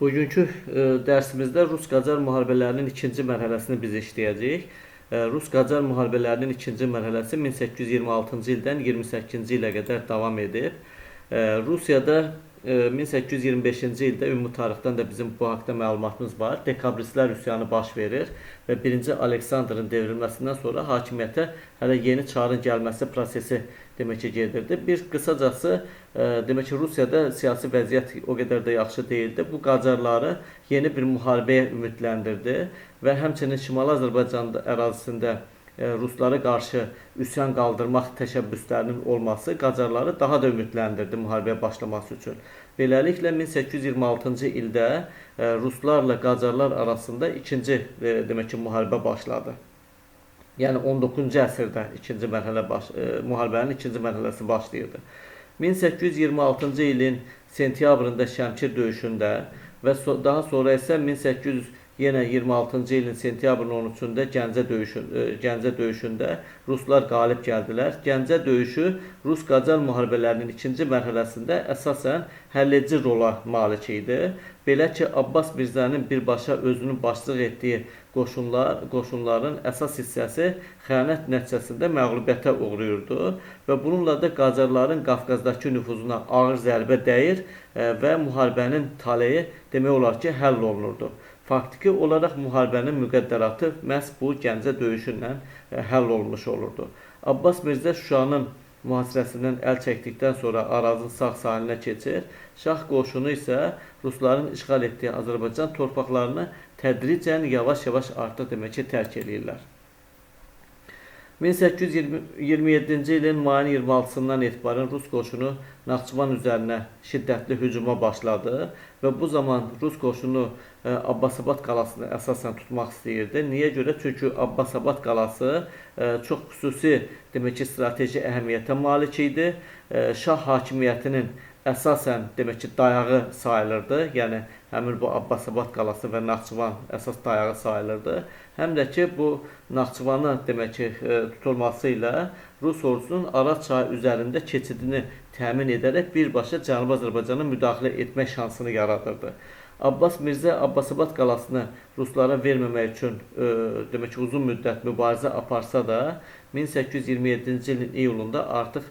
Bugünkü e, dərsimizdə Rus Qacar müharibələrinin ikinci mərhələsini biz işləyəcəyik. E, Rus Qacar müharibələrinin ikinci mərhələsi 1826-cı ildən 28-ci ilə qədər davam edib. E, Rusiyada e, 1825-ci ildə ümumi tarixdən də bizim bu haqqda məlumatımız var. Dekabristlər üsyanı baş verir və 1-ci Aleksandrın devrilməsindən sonra hakimiyyətə hələ yeni çarın gəlməsi prosesi demək ki gedirdi. Bir qısacası e, demək ki Rusiyada siyasi vəziyyət o qədər də yaxşı deyildi. Bu Qacarları yeni bir müharibəyə ümidləndirdi və həmçinin Şimali Azərbaycan ərazisində e, Ruslara qarşı üsyan qaldırmaq təşəbbüslərinin olması Qacarları daha da ümidləndirdi müharibəyə başlaması üçün. Beləliklə 1826-cı ildə e, Ruslarla Qacarlar arasında ikinci demək ki müharibə başladı. Yəni 19-cu əsrdə ikinci mərhələ baş e, müharibənin ikinci mərhələsi başlayırdı. 1826-cı ilin sentyabrında Şəmkir döyüşündə və so daha sonra isə 1800 yenə 26-cı ilin sentyabrın 13-də Gəncə döyüşü e, Gəncə döyüşündə ruslar qalib gəldilər. Gəncə döyüşü Rus-Qacar müharibələrinin ikinci mərhələsində əsasən həlledici rola malik idi. Belə ki, Abbas Mirzənin birbaşa özünün başçılıq etdiyi qoşunlar, qoşunların əsas hissəsi xəyanət nəticəsində məğlubiyyətə uğrayırdı və bununla da Qacarların Qafqazdakı nüfuzuna ağır zərbə dəyir e, və müharibənin taleyi demək olar ki, həll olunurdu. Faktiki olaraq müharibənin müqəddəratı məhz bu Gəncə döyüşü ilə e, həll olmuş olurdu. Abbas Mirzə Şuşanın mühasirəsindən əl çəkdikdən sonra Arazın sağ sahilinə keçir. Şah qoşunu isə Rusların işğal etdiyi Azərbaycan torpaqlarını tədricən yavaş-yavaş artıq demək ki, tərk eləyirlər. 1827-ci ilin mayın 26-sından etibarən Rus qoşunu Naxçıvan üzərinə şiddətli hücuma başladı və bu zaman Rus qoşunu e, Abbasabad qalasını əsasən tutmaq istəyirdi. Niyə görə? Çünki Abbasabad qalası e, çox xüsusi demək ki, strateji əhəmiyyətə malik idi. E, Şah hakimiyyətinin əsasən demək ki, dayağı sayılırdı. Yəni həmin bu Abbasabad qalası və Naxçıvan əsas dayağı sayılırdı. Həm də ki, bu Naxçıvanı demək ki, e, tutulması ilə Rus ordusunun Araz çayı üzərində keçidini təmin edərək birbaşa Cənubi Azərbaycana müdaxilə etmək şansını yaradırdı. Abbas Mirzə Abbasabad qalasını ruslara verməmək üçün e, demək ki, uzun müddət mübarizə aparsa da 1827-ci ilin iyulunda artıq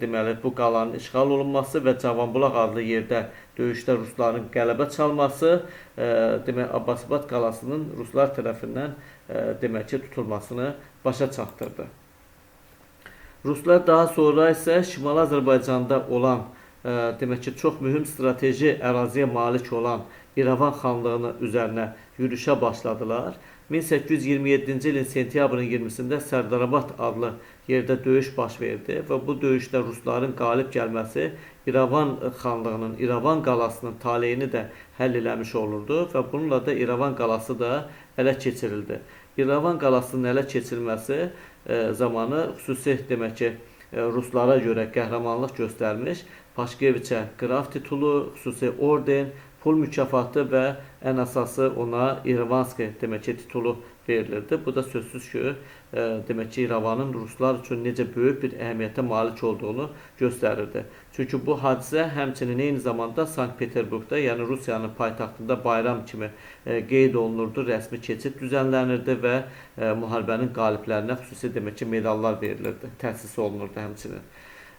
deməli bu qalanın işğal olunması və Cavanbulaq adlı yerdə döyüşdə rusların qələbə çalması e, demək Abbasabad qalasının ruslar tərəfindən e, demək ki tutulmasını başa çatdırdı. Ruslar daha sonra isə Şimali Azərbaycanda olan ə, demək ki, çox mühüm strateji əraziyə malik olan İrəvan xanlığının üzərinə yürüşə başladılar. 1827-ci ilin sentyabrın 20-sində Sərdarabad adlı yerdə döyüş baş verdi və bu döyüşdə rusların qalib gəlməsi İrəvan xanlığının, İrəvan qalasının taleyini də həll eləmiş olurdu və bununla da İrəvan qalası da ələ keçirildi. İrəvan qalasının ələ keçirilməsi e, zamanı xüsusi demək ki, e, ruslara görə qəhrəmanlıq göstərmiş Paşkeviçə qraf titulu, xüsusi orden, pul mükafatı və ən əsası ona İrvanski demək ki, titulu verilirdi. Bu da sözsüz ki, e, demək ki, İrəvanın ruslar üçün necə böyük bir əhəmiyyətə malik olduğunu göstərirdi. Çünki bu hadisə həmçinin eyni zamanda Sankt-Peterburqda, yəni Rusiyanın paytaxtında bayram kimi e, qeyd olunurdu, rəsmi keçid düzənlənirdi və e, müharibənin qaliblərinə xüsusi demək ki, medallar verilirdi, təsis olunurdu həmçinin.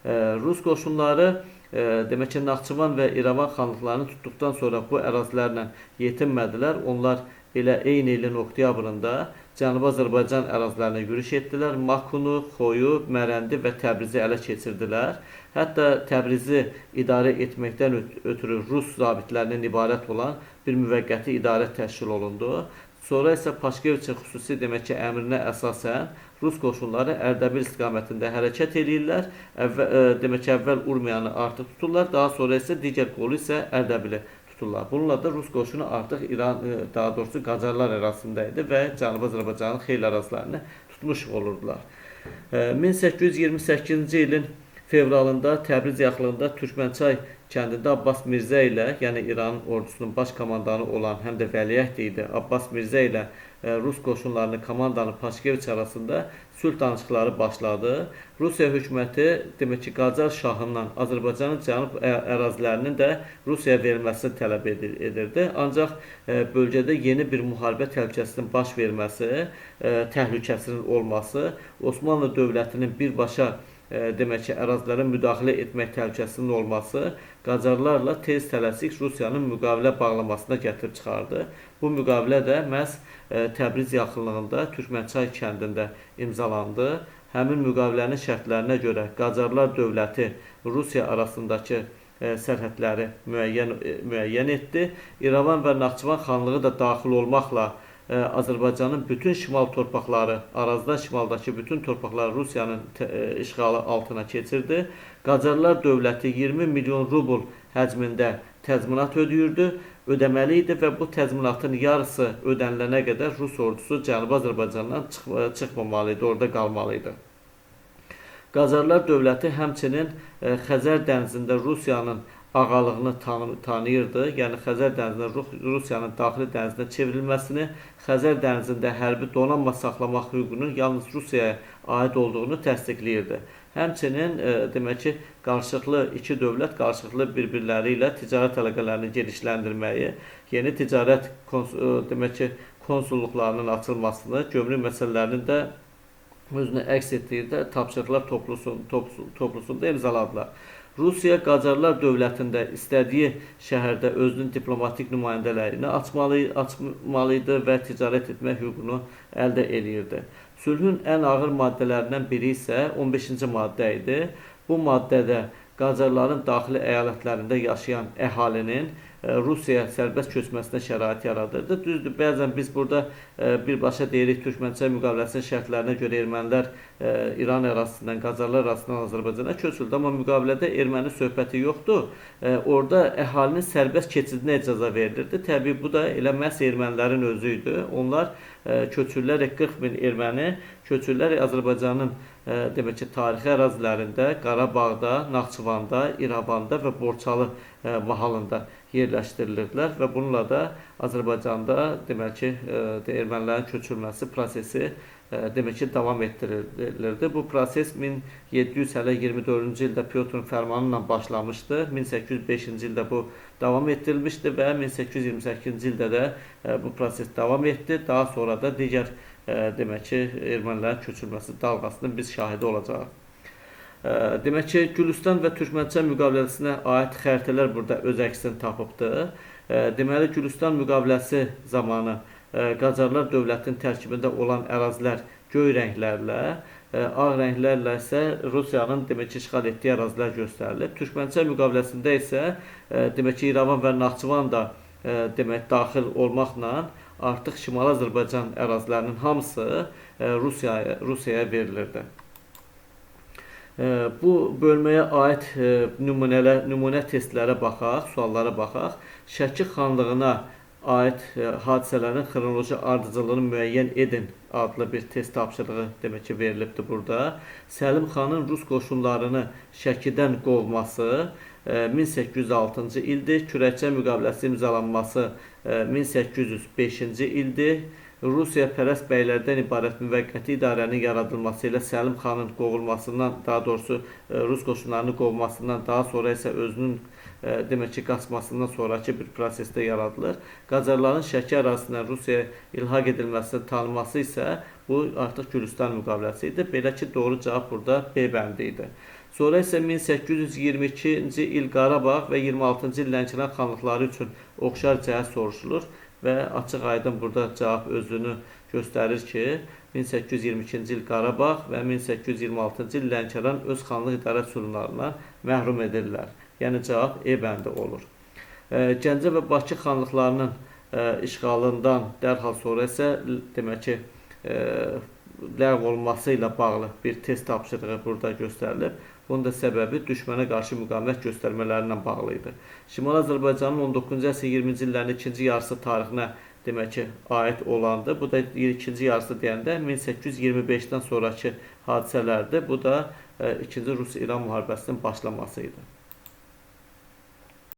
Rus qoşunları e, demək ki, Naxçıvan və İrəvan xanlıqlarını tutduqdan sonra bu ərazilərlə yetinmədilər. Onlar elə eyni ilin oktyabrında Cənubi Azərbaycan ərazilərinə yürüş etdilər. Makunu, Xoyu, Mərəndi və Təbrizi ələ keçirdilər. Hətta Təbrizi idarə etməkdən ötürü Rus zabitlərindən ibarət olan bir müvəqqəti idarə təşkil olundu. Sonra isə Paşkeviçin xüsusi demək ki, əmrinə əsasən Rus qoşunları Ərdəbil istiqamətində hərəkət eləyirlər. Əvvəl, ə, demək ki, əvvəl Urmiyanı artıq tuturlar, daha sonra isə digər qolu isə Ərdəbili tuturlar. Bununla da Rus qoşunu artıq İran, ə, daha doğrusu Qacarlar ərazisində idi və Cənubi Azərbaycanın xeyli ərazilərini tutmuş olurdular. Ə, 1828-ci ilin fevralında Təbriz yaxınlığında Türkmənçay kəndində Abbas Mirzə ilə, yəni İran ordusunun baş komandanı olan, həm də vəliəhd idi Abbas Mirzə ilə e, Rus qoşunlarının komandanı Paşkeviç arasında sülh danışıqları başladı. Rusiya hökuməti demək ki, Qacar şahından Azərbaycanın cənub ərazilərinin də Rusiyaya verilməsini tələb edir, edirdi. Ancaq e, bölgədə yeni bir müharibə təhlükəsinin baş verməsi, e, təhlükəsinin olması, Osmanlı dövlətinin birbaşa demək ki, ərazilərə müdaxilə etmək təhlükəsinin olması Qacarlarla tez tələsik Rusiyanın müqavilə bağlamasına gətirib çıxardı. Bu müqavilə də məhz e, Təbriz yaxınlığında Türkmənçay kəndində imzalandı. Həmin müqavilənin şərtlərinə görə Qacarlar dövləti Rusiya arasındakı e, sərhədləri müəyyən e, müəyyən etdi. İrəvan və Naxçıvan xanlığı da daxil olmaqla Azərbaycanın bütün şimal torpaqları, Arazdan şimaldakı bütün torpaqları Rusiyanın işğalı altına keçirdi. Qacarlar dövləti 20 milyon rubl həcmində təzminat ödəyirdi, ödəməli idi və bu təzminatın yarısı ödənilənə qədər Rus ordusu Cənubi Azərbaycandan çıx çıxmamalı idi, orada qalmalı idi. Qacarlar dövləti həmçinin Xəzər dənizində Rusiyanın ağalığını tanı tanıyırdı. Yəni Xəzər dənizində Ru- Rusiyanın daxili dənizinə çevrilməsini, Xəzər dənizində hərbi donanma saxlamaq hüququnun yalnız Rusiyaya aid olduğunu təsdiqləyirdi. Həmçinin e, demək ki, qarşılıqlı iki dövlət qarşılıqlı bir-birləri ilə ticarət əlaqələrini genişləndirməyi, yeni ticarət kons e, demək ki, konsulluqlarının açılmasını, gömrük məsələlərinin də özünü əks etdiyi də tapşırıqlar toplusun, toplu- toplusunda imzaladılar. Rusiya Qacarlar dövlətində istədiyi şəhərdə özünün diplomatik nümayəndələrini açmalı, açmalı idi və ticarət etmək hüququnu əldə eləyirdi. Sülhün ən ağır maddələrindən biri isə 15-ci maddə idi. Bu maddədə Qacarların daxili əyalətlərində yaşayan əhalinin e, Rusiyaya sərbəst köçməsinə şərait yaradırdı. Düzdür, bəzən biz burada e, birbaşa deyirik Türkmənçay müqaviləsinin şərtlərinə görə ermənilər İran ərazisindən, Qacarlar arasından Azərbaycana köçüldü, amma müqavilədə erməni söhbəti yoxdur. Orada əhalinin sərbəst keçidinə icazə verilirdi. Təbii bu da elə məhz ermənilərin özü idi. Onlar e, köçürlərək 40 min erməni köçürlərək Azərbaycanın e, demək ki, tarixi ərazilərində, Qarabağda, Naxçıvanda, İrəvanda və Borçalı e, mahalında yerləşdirilirdilər və bununla da Azərbaycanda demək ki, ermənilərin köçürülməsi prosesi demək ki, davam etdirilirdi. Bu proses 1724-cü ildə Pyotrun fərmanı ilə başlamışdı. 1805-ci ildə bu davam etdirilmişdi və 1828-ci ildə də e, bu proses davam etdi. Daha sonra da digər e, demək ki, ermənilərin köçürülməsi dalğasının biz şahidi olacağıq. Ə, Demək ki, Gülüstan və Türkmənçay müqaviləsinə aid xəritələr burada öz əksini tapıbdı. Deməli, Gülüstan müqaviləsi zamanı Qacarlar dövlətinin tərkibində olan ərazilər göy rənglərlə, ə, ağ rənglərlə isə Rusiyanın demək ki, işğal etdiyi ərazilər göstərilib. Türkmənçay müqaviləsində isə ə, demək ki, İrəvan və Naxçıvan da ə, demək daxil olmaqla artıq Şimali Azərbaycan ərazilərinin hamısı Rusiyaya Rusiyaya verilirdi. E, Bu bölməyə aid e, nümunələr, nümunə testlərə baxaq, suallara baxaq. Şəki xanlığına aid e, hadisələrin xronoloji ardıcıllığını müəyyən edin adlı bir test tapşırığı demək ki verilibdi burada. Səlim xanın Rus qoşunlarını Şəkidən qovması e, 1806-cı ildir. Kürəkçay müqaviləsi imzalanması e, 1805-ci ildir. Rusiya pərəst bəylərdən ibarət müvəqqəti idarənin yaradılması ilə Səlim xanın qovulmasından, daha doğrusu e, Rus qoşunlarının qovulmasından, daha sonra isə özünün e, demək ki, qaçmasından sonrakı bir prosesdə yaradılır. Qacarların Şəki ərazisindən Rusiyaya ilhaq edilməsinin tanınması isə bu artıq Gülüstan müqaviləsi idi. Belə ki, doğru cavab burada B bəndi idi. Sonra isə 1822-ci il Qarabağ və 26-cı il Lənkəran xanlıqları üçün oxşar cəhət soruşulur və açıq aydın burada cavab özünü göstərir ki, 1822-ci il Qarabağ və 1826-cı il Lənkəran öz xanlıq idarə üsullarından məhrum edilirlər. Yəni cavab E bəndi olur. E, Gəncə və Bakı xanlıqlarının e, işğalından dərhal sonra isə demək ki, e, ləğv olunması ilə bağlı bir test tapşırığı burada göstərilib. Bunun da səbəbi düşmənə qarşı müqavimət göstərmələri ilə bağlı idi. Şimali Azərbaycanın 19-cu əsrin 20-ci illərin ikinci yarısı tarixinə demək ki, aid olandı. Bu da ikinci yarısı deyəndə 1825-dən sonrakı hadisələrdir. Bu da e, ikinci Rus-İran müharibəsinin başlaması idi.